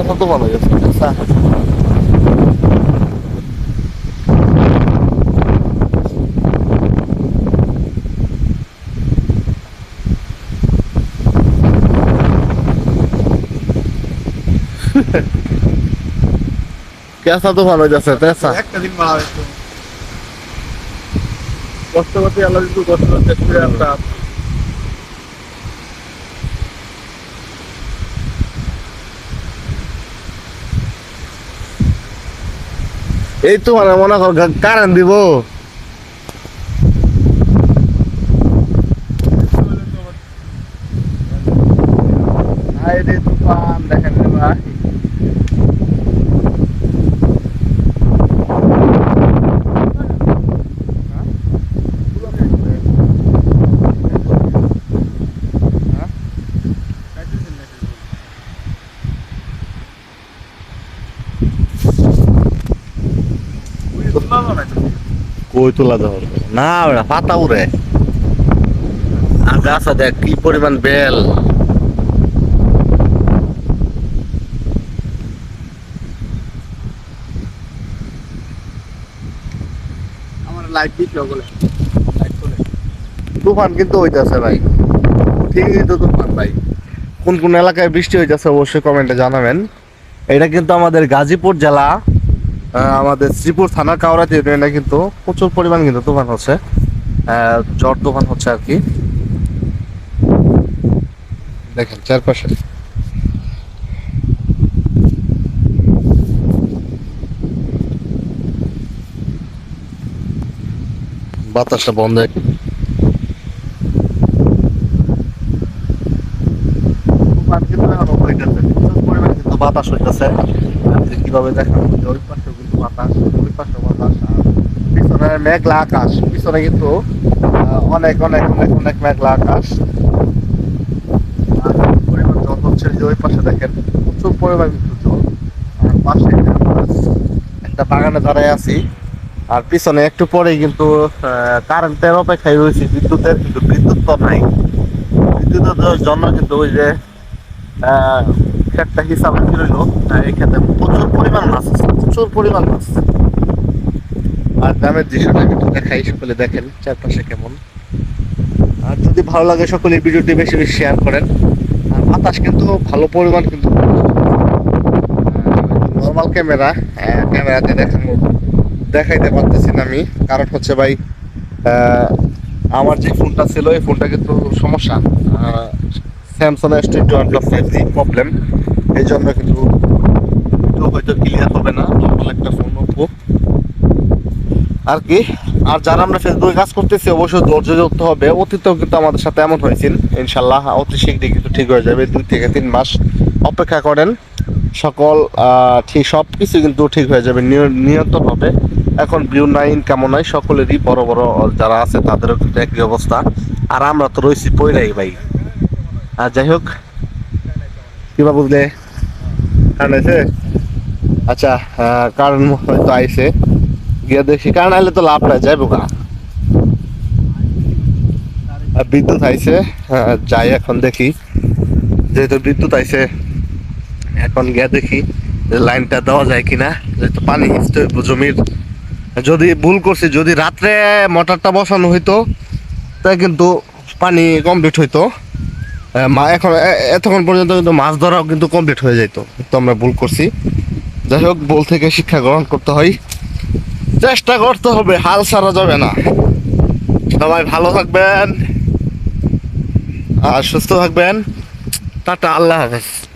রাস্তা তো ভালো গেছে রাস্তা কেসা তো ভালো যাচ্ছে তেসা একটা দিন মারা হয়েছে কষ্ট করতে আল্লাহ একটু কষ্ট করতে ফিরে আমরা এই তোমার মানে মনে কর কারেন্ট দিব। দেখেন ভাই। কই তোলা যাবে না ওরা পাতা উড়ে। আর গাছা দেখ কি পরিমাণ বেল। লাইট দিচ্ছে ওগুলো তুফান কিন্তু হইতাছে ভাই। ঠিকই তো তুফান ভাই। কোন কোন এলাকায় বৃষ্টি হইতেছে অবশ্যই কমেন্টে জানাবেন। এটা কিন্তু আমাদের গাজীপুর জেলা। আমাদের শ্রীপুর থানা কাউরাতি ইউনিয়নে কিন্তু প্রচুর পরিমাণ কিন্তু তুফান হচ্ছে। ঝড় তুফান হচ্ছে আর কি। দেখেন চারপাশে। বাতাসটা বন্ধ। বাতাস হইতেছে। কীভাবে হচ্ছে ওই কিন্তু বাতাস ওই বাতাস, আর পিছনে মেঘলা আকাশ। পিছনে কিন্তু অনেক অনেক অনেক অনেক মেঘলা আকাশ। আর পরিমাণ জল হচ্ছে যে ওই পাশে দেখেন, প্রচুর পরিমাণ কিন্তু জল। আর পাশে একটা বাগানে দাঁড়ায় আছি। আর পিছনে একটু পরেই কিন্তু কারেন্টের অপেক্ষায় রয়েছে, বিদ্যুতের কিন্তু বিদ্যুৎ তো নাই। বিদ্যুতের জন্য কিন্তু ওই যে একটা হিসাব রইল? এই ক্ষেত্রে প্রচুর পরিমাণ মাছ আছে, প্রচুর পরিমাণ মাছ আর গ্রামের দৃশ্যটা একটু দেখাই, সকলে দেখেন চারপাশে কেমন। আর যদি ভালো লাগে সকলে ভিডিওটি বেশি বেশি শেয়ার করেন। আর বাতাস কিন্তু ভালো পরিমাণ কিন্তু নর্মাল ক্যামেরা ক্যামেরাতে দেখানো, দেখাইতে পারতেছি না আমি। কারণ হচ্ছে ভাই আমার যে ফোনটা ছিল, এই ফোনটা কিন্তু সমস্যা। Samsung S twenty one plus five G problem এই জন্য কিন্তু হয়তো ক্লিয়ার হবে না নর্মাল একটা ফোন আর কি, আর যারা আমরা ফেসবুকে কাজ করতেছি, অবশ্যই ধৈর্য ধরতে হবে। অতীতেও কিন্তু আমাদের সাথে এমন হয়েছিল, ইনশাল্লাহ অতি শীঘ্রই কিন্তু ঠিক হয়ে যাবে, দুই থেকে তিন মাস অপেক্ষা করেন। সকল ঠিক সব কিছু কিন্তু ঠিক হয়ে যাবে, নিয়- নিয়ন্ত্রণ হবে এখন ভিউ নাই ইনকামও নাই, সকলেরই বড় বড় যারা আছে, তাদেরও কিন্তু একই অবস্থা। আর আমরা তো রয়েছি পয়রাই ভাই। আর যাই হোক। কিবা বুঝলে? কারণ আছে আচ্ছা কারণ হয়তো আইছে। গিয়ে দেখি কারণ আইলে তো লাভ নাই যাইবো আর বিদ্যুৎ হ্যাঁ, যাই এখন দেখি। যেহেতু বিদ্যুৎ আইছে এখন গিয়ে দেখি লাইনটা দেওয়া যায় কিনা। যেহেতু পানি জমির। যদি ভুল করছি যদি রাত্রে মোটরটা বসানো হইতো তাই কিন্তু পানি কমপ্লিট হইতো। মা- এখন এতক্ষণ পর্যন্ত কিন্তু মাছ ধরাও কিন্তু কমপ্লিট হয়ে যেত তো আমরা ভুল করছি। যাই হোক, ভুল থেকে শিক্ষা গ্রহণ করতে হয়। চেষ্টা করতে হবে, হাল ছাড়া যাবে না। সবাই ভালো থাকবেন। আর সুস্থ থাকবেন। টাটা, আল্লাহ হাফেজ।